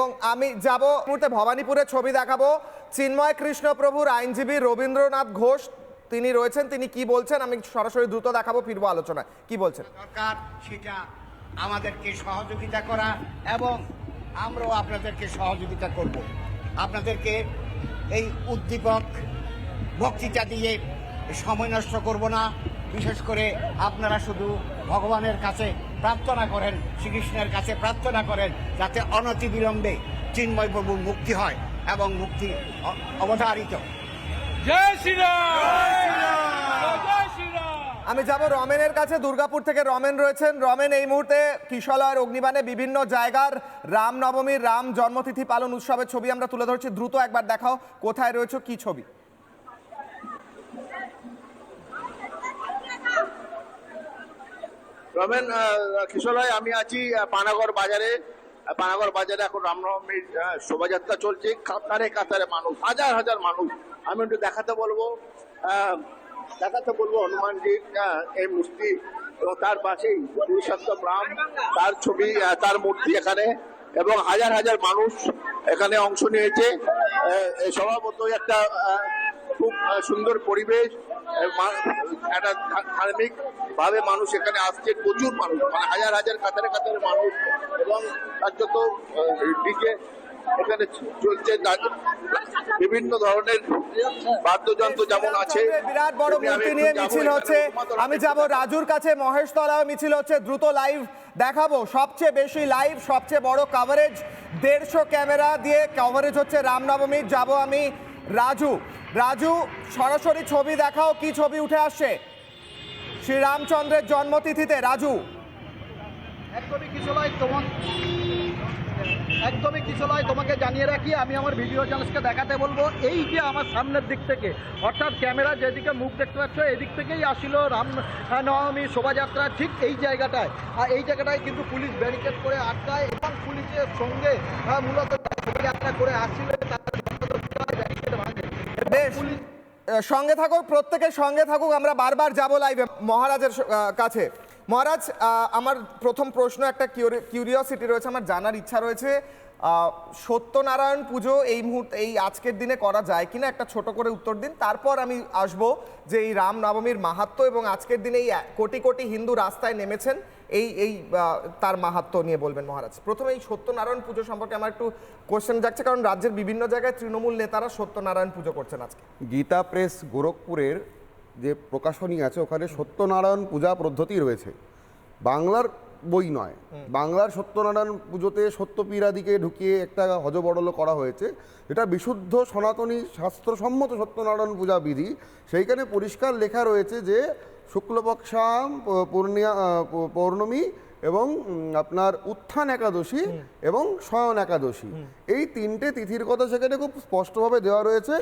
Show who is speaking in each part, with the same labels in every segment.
Speaker 1: এবং আমি যাব মুহূর্তে ভবানীপুরে ছবি দেখাবো। চিন্ময় কৃষ্ণ প্রভুর আইনজীবী রবীন্দ্রনাথ ঘোষ, তিনি রয়েছেন, তিনি কি বলছেন? আমি সরাসরি দ্রুত দেখাবো, ফিরবো আলোচনায়। কি বলছেন?
Speaker 2: দরকার সেটা আমাদেরকে সহযোগিতা করা এবং আমরাও আপনাদেরকে সহযোগিতা করব। আপনাদেরকে এই উদ্দীপক বক্তৃতা দিয়ে সময় নষ্ট করব না। বিশেষ করে আপনারা শুধু ভগবানের কাছে প্রার্থনা করেন শ্রীকৃষ্ণের কাছে প্রার্থনা করেন যাতে অনতি বিলম্বে চিন্ময় প্রভুর মুক্তি হয় এবং মুক্তি অবধারিত।
Speaker 1: আমি যাব রমেনের কাছে দুর্গাপুর থেকে রমেন রয়েছেন। রমেন এই মুহূর্তে কিশলয়ের অগ্নিবাণে বিভিন্ন জায়গার রাম নবমীর রাম জন্মতিথি পালন উৎসবের ছবি আমরা তুলে ধরছি। দ্রুত একবার দেখাও কোথায় রয়েছে কি ছবি?
Speaker 3: রমেন কিশোরয় আমি আছি পানাগড় বাজারে। পানাগড় বাজারে এখন রামনবমীর শোভাযাত্রা চলছে। কাতারে কাতারে মানুষ, হাজার হাজার মানুষ। আমি একটু দেখাতে বলব দেখাতে বলব হনুমানজির এই মূর্তি। তার পাশেই পুরুষোত্তম রাম, তার ছবি তার মূর্তি এখানে। এবং হাজার হাজার মানুষ এখানে অংশ নিয়েছে। স্বভাবতই একটা সুন্দর পরিবেশ একটা ধার্মিক ভাবে মানুষ এখানে আসছে প্রচুর মানুষ মানে হাজার হাজার কাতারে কাতারে মানুষ এবং তার যত ডিজে এখানে চলছে বিভিন্ন ধরনের বাদ্যযন্ত্র যেমন আছে
Speaker 1: বিরাট বড় মূর্তি নিয়ে মিছিল হচ্ছে। আমি যাব রাজুর কাছে মহেশতলায় মিছিল হচ্ছে দ্রুত লাইভ দেখাবো। সবচেয়ে বেশি লাইভ সবচেয়ে বড় কভারেজ দেড়শো ক্যামেরা দিয়ে কভারেজ হচ্ছে রামনবমীর। যাব আমি রাজু। রাজু, সরাসরি ছবি দেখাও, কি ছবি উঠে আসছে? শ্রীরামচন্দ্রের জন্মতিথিতে, রাজু।
Speaker 4: একদমই কিছু নয় তোমার একদমই কিছু নয়, তোমাকে জানিয়ে রাখি, আমি আমার ভিডিও চ্যানেলকে দেখাতে বলব। এই যে আমার সামনের দিক থেকে, অর্থাৎ ক্যামেরা যেদিকে মুখ দেখতে পাচ্ছ, এদিক থেকেই আসিল রাম নবমী শোভাযাত্রা ঠিক এই জায়গাটায়। আর এই জায়গাটায় কিন্তু পুলিশ ব্যারিকেড করে আটকায় এবং পুলিশের সঙ্গে মূলত শোভাযাত্রা করে আসছিল ব্যারিকেড ভাঙে
Speaker 1: বেশ আহ, সঙ্গে থাকুক, প্রত্যেকের সঙ্গে থাকুক, আমরা বারবার যাব লাইভে মহারাজের কাছে। মহারাজ আমার প্রথম প্রশ্ন, একটা কিউরিওসিটি রয়েছে, আমার জানার ইচ্ছা রয়েছে। সত্যনারায়ণ পুজো এই মুহূর্তে এই আজকের দিনে করা যায় কিনা? একটা ছোট করে উত্তর দিন। তারপর আমি আসব যে এই রাম নবমীর মাহাত্ম্য এবং আজকের দিনে এই কোটি কোটি হিন্দু রাস্তায় নেমেছেন। এই এই তার মাহাত্ম্য নিয়ে বলবেন মহারাজ। প্রথমে এই সত্যনারায়ণ পুজো সম্পর্কে আমার একটু কোশ্চেন যাচ্ছে কারণ রাজ্যের বিভিন্ন জায়গায় তৃণমূল নেতারা সত্যনারায়ণ পুজো করছেন আজকে।
Speaker 5: গীতা প্রেস গোরখপুরের যে প্রকাশনী আছে, ওখানে সত্যনারায়ণ পূজা পদ্ধতি রয়েছে। বাংলার বই নয়। বাংলার সত্যনারায়ণ পুজোতে সত্যপীরাদিকে ঢুকিয়ে একটা হজবড়ল করা হয়েছে। এটা বিশুদ্ধ সনাতনী শাস্ত্রসম্মত সত্যনারায়ণ পূজা বিধি। সেইখানে পরিষ্কার লেখা রয়েছে যে শুক্লপক্ষাম পূর্ণিয়া পৌর্ণমী এবং আপনার উত্থান একাদশী এবং শয়ন একাদশী। এই তিনটে তিথির কথা সেখানে খুব স্পষ্টভাবে দেওয়া রয়েছে।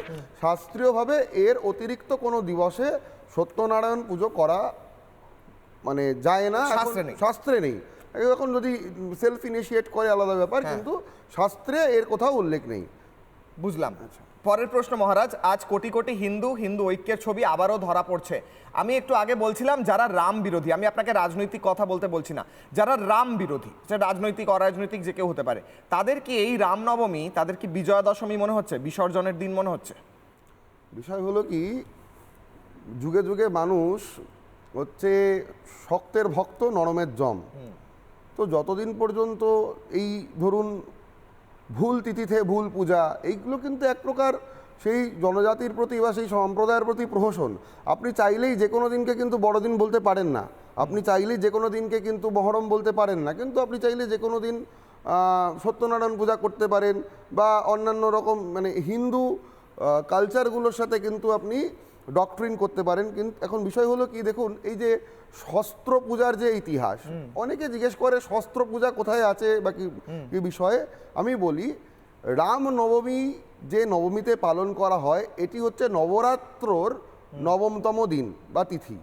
Speaker 5: শাস্ত্রীয়ভাবে এর অতিরিক্ত কোনো দিবসে সত্যনারায়ণ পুজো করা মানে যায় না
Speaker 1: শাস্ত্রে নেই।
Speaker 5: এখন যদি সেলফ ইনিশিয়েট করে আলাদা ব্যাপার
Speaker 1: হ্যাঁ।
Speaker 5: কিন্তু শাস্ত্রে এর কোথাও উল্লেখ নেই।
Speaker 1: বুঝলাম। পরের প্রশ্ন মহারাজ আজ কোটি কোটি হিন্দু হিন্দু ঐক্যের ছবি আবারও ধরা পড়ছে। আমি একটু আগে বলছিলাম যারা রাম বিরোধী আমি আপনাকে রাজনৈতিক কথা বলতে বলছি না যারা রাম বিরোধী সেটা রাজনৈতিক অরাজনৈতিক যে কেউ হতে পারে তাদের কি এই রামনবমী তাদের কি বিজয়া দশমী মনে হচ্ছে? বিসর্জনের দিন মনে হচ্ছে?
Speaker 5: বিষয় হলো কি যুগে যুগে মানুষ হচ্ছে শক্তের ভক্ত নরমের জম। তো যতদিন পর্যন্ত এই ধরুন ভুল তিথিতে ভুল পূজা এইগুলো কিন্তু এক প্রকার সেই জনজাতির প্রতি বা সেই সম্প্রদায়ের প্রতি প্রহসন। আপনি চাইলেই যে কোনো দিনকে কিন্তু বড়দিন বলতে পারেন না। আপনি চাইলেই যে কোনো দিনকে কিন্তু মহরম বলতে পারেন না। কিন্তু আপনি চাইলে যে কোনো দিন সত্যনারায়ণ পূজা করতে পারেন বা অন্যান্য রকম মানে হিন্দু কালচারগুলোর সাথে কিন্তু আপনি ডক্ট্রিন করতে পারেন কিন্তু এখন বিষয় হলো কি দেখুন এই যে শস্ত্র পূজার যে ইতিহাস অনেকে জিজ্ঞেস করে শস্ত্র পূজা কোথায় আছে বা কি বিষয়ে? আমি বলি রাম নবমী যে নবমীতে পালন করা হয় এটি হচ্ছে নবরাত্রর নবমতম দিন বা তিথি।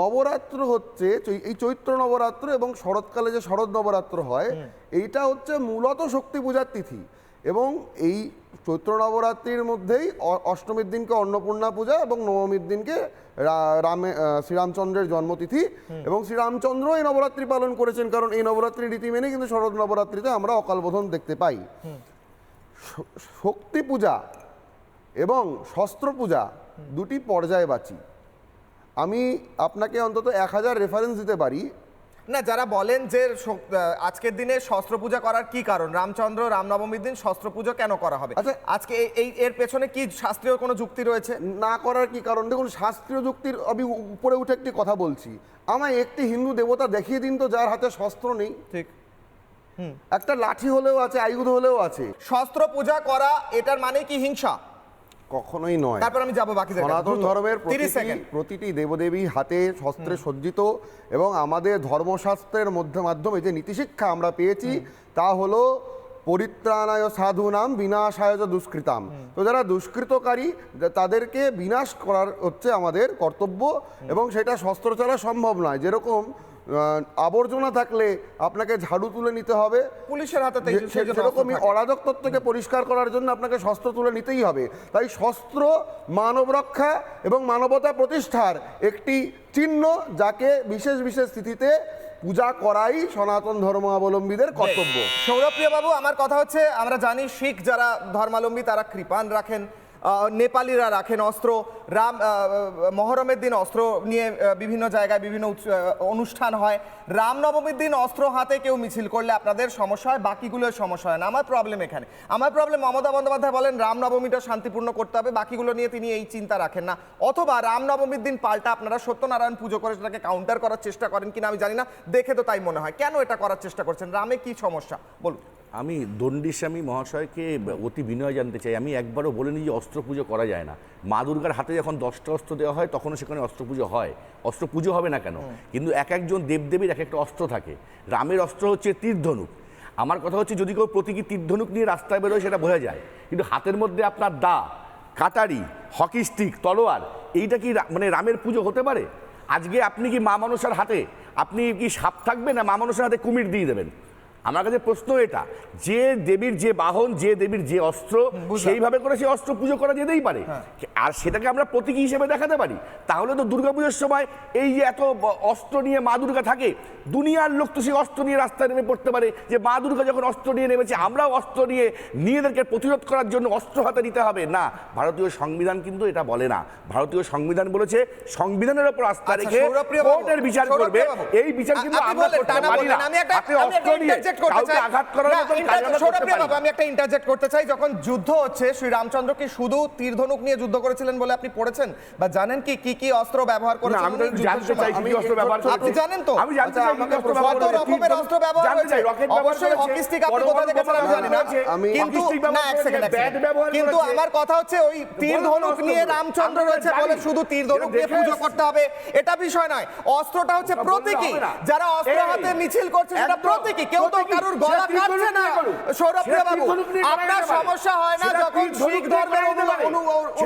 Speaker 5: নবরাত্র হচ্ছে এই চৈত্র নবরাত্র এবং শরৎকালে যে শরৎ নবরাত্র হয় এইটা হচ্ছে মূলত শক্তি পূজার তিথি। এবং এই চৈত্র নবরাত্রির মধ্যেই অষ্টমীর দিনকে অন্নপূর্ণা পূজা এবং নবমীর দিনকে রা- রামে শ্রীরামচন্দ্রের জন্মতিথি এবং শ্রীরামচন্দ্র এই নবরাত্রি পালন করেছেন কারণ এই নবরাত্রি রীতি মেনে কিন্তু শরৎ নবরাত্রিতে আমরা অকালবোধন দেখতে পাই। শক্তি পূজা এবং শস্ত্র পূজা দুটি পর্যায়ে বাঁচি আমি আপনাকে অন্তত এক হাজার রেফারেন্স দিতে পারি।
Speaker 1: না যারা বলেন যে আজকের দিনে শস্ত্র পূজা করার কি কারণ? রামচন্দ্র রামনবমীর দিন শস্ত্র পুজো কেন করা হবে?
Speaker 5: আচ্ছা।
Speaker 1: আজকে এই- এর পেছনে কি শাস্ত্রীয় কোনো যুক্তি রয়েছে?
Speaker 5: না করার কি কারণ? দেখুন শাস্ত্রীয় যুক্তির আমি উপরে উঠে একটি কথা বলছি। আমায় একটি হিন্দু দেবতা দেখিয়ে দিন তো যার হাতে শস্ত্র নেই।
Speaker 1: ঠিক।
Speaker 5: একটা লাঠি হলেও আছে আয়ুধ হলেও আছে।
Speaker 1: শস্ত্র পূজা করা এটার মানে কি হিংসা?
Speaker 5: কখনোই নয়।
Speaker 1: তারপর আমি যাব বাকি
Speaker 5: সনাতন ধর্মের প্রতিটি দেবদেবী হাতে শস্ত্রে সজ্জিত এবং আমাদের ধর্মশাস্ত্রের মধ্যে মাধ্যমে যে নীতিশিক্ষা আমরা পেয়েছি তা হলো পরিত্রাণায় সাধুনাম বিনাশায় চ দুষ্কৃতাম। তো যারা দুষ্কৃতকারী তাদেরকে বিনাশ করার হচ্ছে আমাদের কর্তব্য এবং সেটা শস্ত্র ছাড়া সম্ভব নয়। যেরকম আবর্জনা থাকলে আপনাকে ঝাড়ু তুলে নিতে হবে।
Speaker 1: পুলিশের হাতে
Speaker 5: সেরকমই। অরাজক তত্ত্বকে পরিষ্কার করার জন্য আপনাকে শস্ত্র তুলে নিতেই হবে। তাই শস্ত্র মানব রক্ষা এবং মানবতা প্রতিষ্ঠার একটি চিহ্ন যাকে বিশেষ বিশেষ স্থিতিতে পূজা করাই সনাতন ধর্মাবলম্বীদের কর্তব্য।
Speaker 1: সৌরপ্রিয় বাবু আমার কথা হচ্ছে আমরা জানি শিখ যারা ধর্মাবলম্বী তারা কৃপান রাখেন। নেপালিরা রাখেন অস্ত্র। রাম মহরমের দিন অস্ত্র নিয়ে বিভিন্ন জায়গায় বিভিন্ন অনুষ্ঠান হয়। রামনবমীর দিন অস্ত্র হাতে কেউ মিছিল করলে আপনাদের সমস্যা হয়, বাকিগুলোর সমস্যা হয় না। আমার প্রবলেম এখানে। আমার প্রবলেম মমতা বন্দ্যোপাধ্যায় বলেন, রামনবমীটা শান্তিপূর্ণ করতে হবে, বাকিগুলো নিয়ে তিনি এই চিন্তা রাখেন না। অথবা রামনবমীর দিন পাল্টা আপনারা সত্যনারায়ণ পুজো করে সেটাকে কাউন্টার করার চেষ্টা করেন কিনা আমি জানি না। দেখে তো তাই মনে হয়। কেন এটা করার চেষ্টা করছেন? রামে কি সমস্যা? বলুন।
Speaker 6: আমি দণ্ডিস্বামী মহাশয়কে অতি বিনয় জানতে চাই। আমি একবারও বলিনি যে অস্ত্র পুজো করা যায় না। মা দুর্গার হাতে যখন দশটা অস্ত্র দেওয়া হয় তখনও সেখানে অস্ত্র পুজো হয়। অস্ত্র পুজো হবে না কেন? কিন্তু এক একজন দেবদেবীর এক একটা অস্ত্র থাকে। রামের অস্ত্র হচ্ছে তীর্ধনুক। আমার কথা হচ্ছে যদি কেউ প্রতীকী তীর্ধনুক নিয়ে রাস্তায় বেরোয় সেটা বোঝা যায়। কিন্তু হাতের মধ্যে আপনার দা কাটারি হকি স্টিক তলোয়ার এইটা কি মানে রামের পুজো হতে পারে? আজকে আপনি কি মা মানুষের হাতে আপনি কি সাপ থাকবে না মা মানুষের হাতে কুমির দিয়ে দেবেন? আমার কাছে প্রশ্ন এটা যে দেবীর যে বাহন যে দেবীর যে অস্ত্র সেইভাবে করে সেই অস্ত্র পুজো করা যেতেই পারে। আর সেটাকে আমরা প্রতীকী হিসেবে দেখাতে পারি। তাহলে তো দুর্গাপুজোর সময় এই যে এত অস্ত্র নিয়ে মা দুর্গা থাকে দুনিয়ার লোক তো সেই অস্ত্র নিয়ে রাস্তায় নেমে পড়তে পারে যে মা দুর্গা যখন অস্ত্র নিয়ে নেমেছে আমরাও অস্ত্র নিয়ে নিজেদেরকে প্রতিরোধ করার জন্য অস্ত্র হাতে নিতে হবে। না ভারতীয় সংবিধান কিন্তু এটা বলে না। ভারতীয় সংবিধান বলেছে সংবিধানের উপর আস্থা
Speaker 1: আচ্ছা,
Speaker 6: রেখে কোর্টের বিচার করবে। এই বিচার কিন্তু আমরা করতে পারি না।
Speaker 1: আমি একটা
Speaker 6: অস্ত্র নিয়ে কাউকে আঘাত করার কাজ আমরা করতে পারি
Speaker 1: আমি একটা ইন্টারজেক্ট করতে চাই যখন যুদ্ধ হচ্ছে শ্রী রামচন্দ্র কি শুধু তীর ধনুক নিয়ে যুদ্ধ করেছিলেন বলে আপনি পড়েছেন? বা জানেন কি কি কি অস্ত্র ব্যবহার
Speaker 6: না
Speaker 1: করেছিলেন
Speaker 6: আমি জানতে চাই কি অস্ত্র ব্যবহার
Speaker 1: আপনি জানেন তো?
Speaker 6: আমি জানতে
Speaker 5: আচ্ছা,
Speaker 6: চাই
Speaker 5: আমাকে
Speaker 1: কত রকমের অস্ত্র ব্যবহার হয়েছে? অবশ্যই
Speaker 6: করেছে,
Speaker 1: হকি স্টিক আপনি
Speaker 6: পরমাণু
Speaker 1: কোথা দেখেছেন আমি জানি না। কিন্তু না এক সেকেন্ড
Speaker 6: ব্যাট ব্যবহার
Speaker 1: কিন্তু আমার কথা হচ্ছে ওই তীর ধনুক নিয়ে রামচন্দ্র রয়েছে বলে শুধু তীর ধনুক নিয়ে পুজো করতে হবে। এটা বিষয় নয়। অস্ত্রটা হচ্ছে প্রতীকী। যারা অস্ত্র হাতে মিছিল করছে সেটা প্রতীকী। কেউ তো। কারুর গলা কাটছে না
Speaker 6: তীর
Speaker 1: বাবু আপনার সমস্যা হয় না যখন শিখ ধর্মের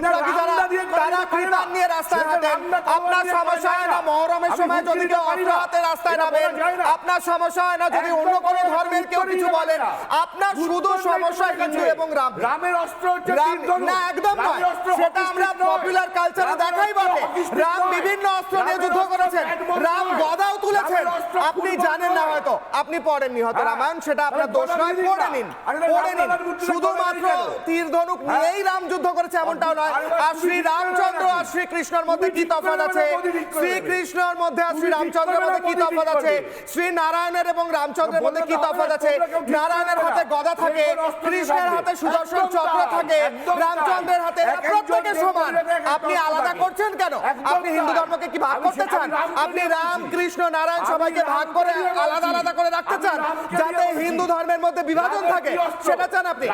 Speaker 6: করা যেতে পারে।
Speaker 1: অনু- অনু-
Speaker 6: সেটা
Speaker 1: অনুরাগী যারা
Speaker 6: রামদা দিয়ে করা
Speaker 1: তারা
Speaker 6: যেতে পারে না।
Speaker 1: কৃপান নিয়ে রাস্তায় হাঁটেন আপনার সমস্যা হয় না
Speaker 6: না।
Speaker 1: মহরমের সময় যদি কেউ
Speaker 6: পারি
Speaker 1: অস্ত্র
Speaker 6: না।
Speaker 1: হাতে রাস্তায় নামেন
Speaker 6: বলা যায় না।
Speaker 1: আপনার সমস্যা হয় না যদি অন্য কোনো ধর্মের কেউ কিছু বলেন আপনার শুধু সমস্যা হিন্দু এবং রাম
Speaker 6: রামের অস্ত্র হচ্ছে
Speaker 1: রাম
Speaker 6: তীর ধনুক।
Speaker 1: না একদম নয় সেটা আমরা পপুলার কালচারে দেখাই বটে রাম বিভিন্ন অস্ত্র নিয়ে যুদ্ধ করেছেন রাম গদাও তুলেছেন আপনি জানেন না হয়তো আপনি পড়েননি হয়তো
Speaker 6: হ্যাঁ।
Speaker 1: রামায়ণ সেটা আপনার দোষ নয় পড়ে নিন পড়ে নিন শুধুমাত্র? তীর ধনুক
Speaker 6: হ্যাঁ।
Speaker 1: নিয়েই রাম যুদ্ধ করেছে এমনটাও নয়
Speaker 6: আরে
Speaker 1: শ্রী রামচন্দ্র? আর শ্রীকৃষ্ণর মধ্যে কি তফাৎ আছে। শ্রীকৃষ্ণর মধ্যে আর শ্রী রামচন্দ্রের মধ্যে কি তফাৎ আছে? শ্রী নারায়ণের এবং রামচন্দ্রের মধ্যে কি তফাৎ আছে? নারায়ণের হাতে গদা থাকে কৃষ্ণের হাতে সুদর্শন চক্র থাকে রামচন্দ্রের হাতে সমান। আপনি আলাদা করছেন কেন? আপনি হিন্দু ধর্মকে কি ভাগ করতে চান? আপনি রাম কৃষ্ণ নারায়ণ সবাইকে ভাগ করে আলাদা আলাদা করে রাখতে চান? যাতে হিন্দু ধর্মের মধ্যে বিভাজন থাকে সেটা চান আপনি?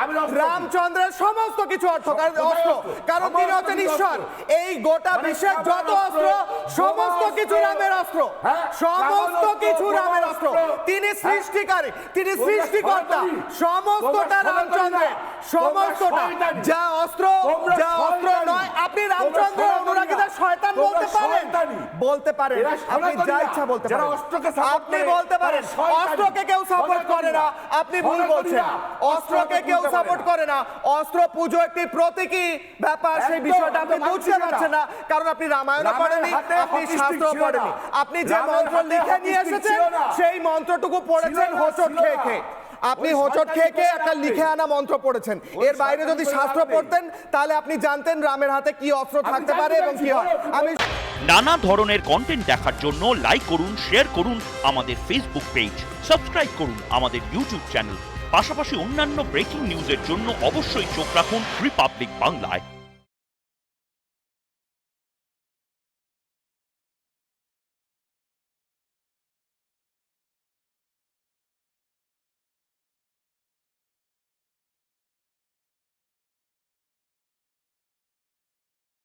Speaker 1: রামচন্দ্রের সমস্ত কিছু অর্থ কারণ অস্ত্র? কারণ তিনি হচ্ছেন ঈশ্বর এই গোটা
Speaker 6: মানে
Speaker 1: বিশ্বের যত অস্ত্র সমস্ত কিছু রামের অস্ত্র
Speaker 6: হ্যাঁ,
Speaker 1: সমস্ত কিছু রামের অস্ত্র।
Speaker 6: অস্ত্র,
Speaker 1: তিনি
Speaker 6: হ্যাঁ।
Speaker 1: সৃষ্টিকারী তিনি সৃষ্টিকর্তা সমস্তটা রামচন্দ্রের সমস্তটা। যা অস্ত্র যা অস্ত্র নয় আপনি রামচন্দ্র অনুরাগীদের বলতে পারেন। বলতে পারেন। আপনি যা ইচ্ছা বলতে পারেন।
Speaker 7: অস্ত্রকে
Speaker 1: আপনি বলতে পারেন অস্ত্রকে কেউ সাপোর্ট করে না।
Speaker 7: না।
Speaker 1: আপনি ভুল বলছেন। অস্ত্রকে
Speaker 7: অস্ত্রকে
Speaker 1: কেউ সাপোর্ট করে না। অস্ত্র পুজো একটি প্রতীকী ব্যাপার সেই বিষয়টা আপনি বুঝতে পারছেন না কারণ আপনি রামায়ণ পড়েননি আপনি শাস্ত্র পড়েননি। আপনি যে মন্ত্র লিখে নিয়ে এসেছেন সেই মন্ত্রটুকু পড়েছেন
Speaker 7: না,
Speaker 1: খেয়ে খেয়ে। আপনি হোঁচট খেয়ে খেয়ে একটা লিখে আনা মন্ত্র পড়েছেন। এর বাইরে যদি শাস্ত্র পড়তেন তাহলে আপনি জানতেন রামের হাতে কি অস্ত্র থাকতে পারে এবং কি হয়। আমি
Speaker 8: নানা ধরনের কন্টেন্ট দেখার জন্য লাইক করুন শেয়ার করুন আমাদের ফেসবুক পেজ সাবস্ক্রাইব করুন আমাদের ইউটিউব চ্যানেল পাশাপাশি অন্যান্য ব্রেকিং নিউজের জন্য অবশ্যই চোখ রাখুন রিপাবলিক বাংলায়